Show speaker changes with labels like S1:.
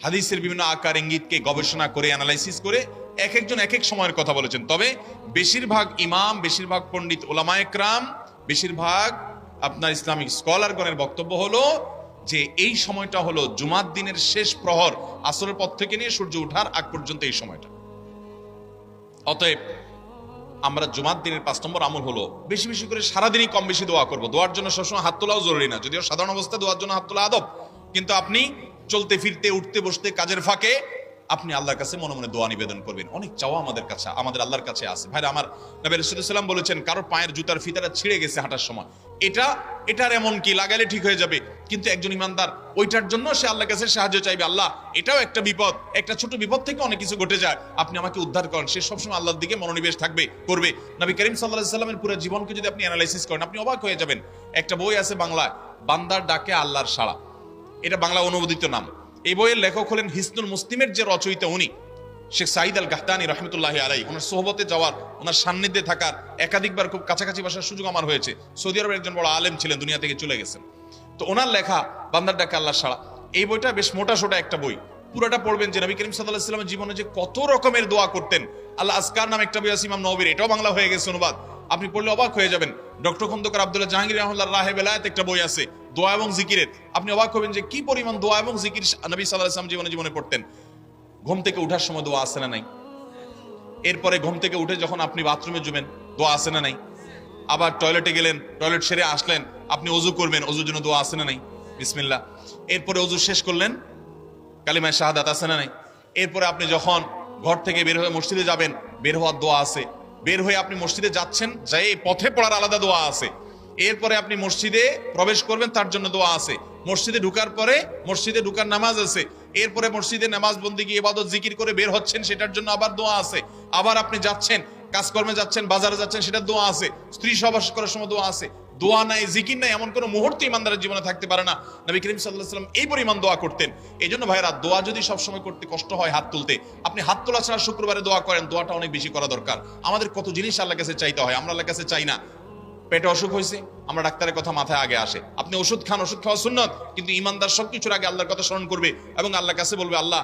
S1: হাদিসের বিভিন্ন আকার ইঙ্গিতকে গবেষণা করে অ্যানালাইসিস করে এক একজন এক এক সময়ের কথা বলেছেন। তবে বেশিরভাগ ইমাম, বেশিরভাগ পণ্ডিত ওলামা একরাম, বেশিরভাগ আপনার ইসলামিক স্কলারগণের বক্তব্য হলো যে এই সময়টা হলো জুমার দিনের শেষ প্রহর, আসরের পর থেকে নিয়ে সূর্য ওঠার আগ পর্যন্ত এই সময়টা। অতএব আমরা জুমার দিনের পাঁচ নম্বর আমল হলো বেশি বেশি করে সারাদিনই কম বেশি দোয়া করব। দোয়ার জন্য সবসময় হাত তোলাও জরুরি না। যদিও সাধারণ অবস্থায় দোয়ার জন্য হাত তোলা আদব, কিন্তু আপনি চলতে, ফিরতে, উঠতে, বসতে, কাজের ফাঁকে আপনি আল্লাহর কাছে মনে মনে দোয়া নিবেদন করবেন। অনেক চাওয়া আমাদের কাছে, আমাদের আল্লাহর কাছে আছে। ভাই আমার নবী রসুলাম বলেছেন, কারও পায়ের জুতার ফিতাটা ছিঁড়ে গেছে হাঁটার সময়। এটা, এটার এমন কি? লাগালে ঠিক হয়ে যাবে। কিন্তু একজন ইমানদার, ওইটার জন্য সে আল্লাহর কাছে সাহায্য চাইবে। আল্লাহ, এটাও একটা বিপদ। একটা ছোট বিপদ থেকে অনেক কিছু ঘটে যায়। আপনি আমাকে উদ্ধার করেন। সে সবসময় আল্লাহর দিকে মনোনিবেশ থাকবে, করবে। নবী করিম সাল্লাহ সাল্লামের পুরো জীবনকে যদি আপনি অ্যানালাইসিস করেন, আপনি অবাক হয়ে যাবেন। একটা বই আছে বাংলায়, বান্দার ডাকে আল্লাহর সাড়া। এটা বাংলা অনুবাদিত নাম। এই বইয়ের লেখক হলেন হিসনুল মুসলিমের যে রচয়িতা উনি, শেখ সাইদ আল গাহতানি রহমতুল্লাহ আলাই ওনার সোহবতে যাওয়ার, ওনার সান্নিধ্যে থাকার, একাধিকবার খুব কাছাকাছি বাসার সুযোগ আমার হয়েছে। সৌদি আরবের একজন বড় আলেম ছিলেন, দুনিয়া থেকে চলে গেছেন। তো ওনার লেখা বান্দার ডাকে আল্লাহ সাড়া, এই বইটা বেশ মোটা সোটা একটা বই। পুরোটা পড়বেন যে নবী করিম সাল্লাহ ইসলামের জীবনে যে কত রকমের দোয়া করতেন। আল্লাহ আসকার নাম একটা বই আছে ইমাম নবীর, এটাও বাংলা হয়ে গেছে অনুবাদ। আপনি পড়লে অবাক হয়ে যাবেন ডক্টর খন্দকার আব্দুল্লাহ জাহাঙ্গীর রহমুল্লাহ রাহে একটা বই আছে, দোয়া এবং জিকিরের। আপনি অবাক হবেন যে কি পরিমাণ দোয়া এবং জিকির নবী সাল্লাহ ইসলাম জীবনে জীবনে পড়তেন। ঘুম থেকে উঠার সময় দোয়া আসে না নাই? এরপরে ঘুম থেকে উঠে যখন আপনি বাথরুমে জুবেন দোয়া আসে না নাই? আবার টয়লেটে গেলেন, টয়লেট সেরে আসলেন, আপনি অজু করবেন, অজুর জন্য দোয়া আসে না নাই? বিসমিল্লা এরপরে অজু শেষ করলেন, কালিমায় শাহাদাত আছে না নাই? এরপরে আপনি যখন ঘর থেকে বের হয়ে মসজিদে যাবেন, বের হওয়ার দোয়া আছে বের হয়ে আপনি মসজিদে যাচ্ছেন যাই পথে পড়ার আলাদা দোয়া আছে। এরপরে আপনি মসজিদে প্রবেশ করবেন, তার জন্য দোয়া আছে। মসজিদে ঢুকার পরে মসজিদে ঢুকার নামাজ আছে। এরপরে মসজিদে নামাজ বন্দি গিয়ে ইবাদত, জিকির করে বের হচ্ছেন, সেটার জন্য আবার দোয়া আছে। আবার আপনি যাচ্ছেন কাজকর্মে যাচ্ছেন, বাজারে যাচ্ছেন সেটার দোয়া আছে। স্ত্রী সহবাস করার সময় দোয়া আছে। দোয়া নাই, জিকির নাই, এমন কোনো মুহূর্ত ইমানদারের জীবনে থাকতে পারে না। নবী করিম সাল্লাহ সাল্লাম এই পরিমাণ দোয়া করতেন। এই জন্য ভাইরা দোয়া যদি সবসময় করতে কষ্ট হয় হাত তুলতে, আপনি হাত তোলা ছাড়া শুক্রবারে দোয়া করেন, দোয়াটা অনেক বেশি করা দরকার। আমাদের কত জিনিস আল্লাহ কাছে চাইতে হয়, আমরা আল্লাহ কাছে চাই না। পেটে অসুখ হয়েছে, আমরা ডাক্তারের কথা মাথায় আগে আসে। আপনি ওষুধ খান, ওষুধ খাওয়া সুন্নত, কিন্তু ইমানদার সবকিছুর আগে আল্লাহর কথা স্মরণ করবে এবং আল্লাহর কাছে বলবে, আল্লাহ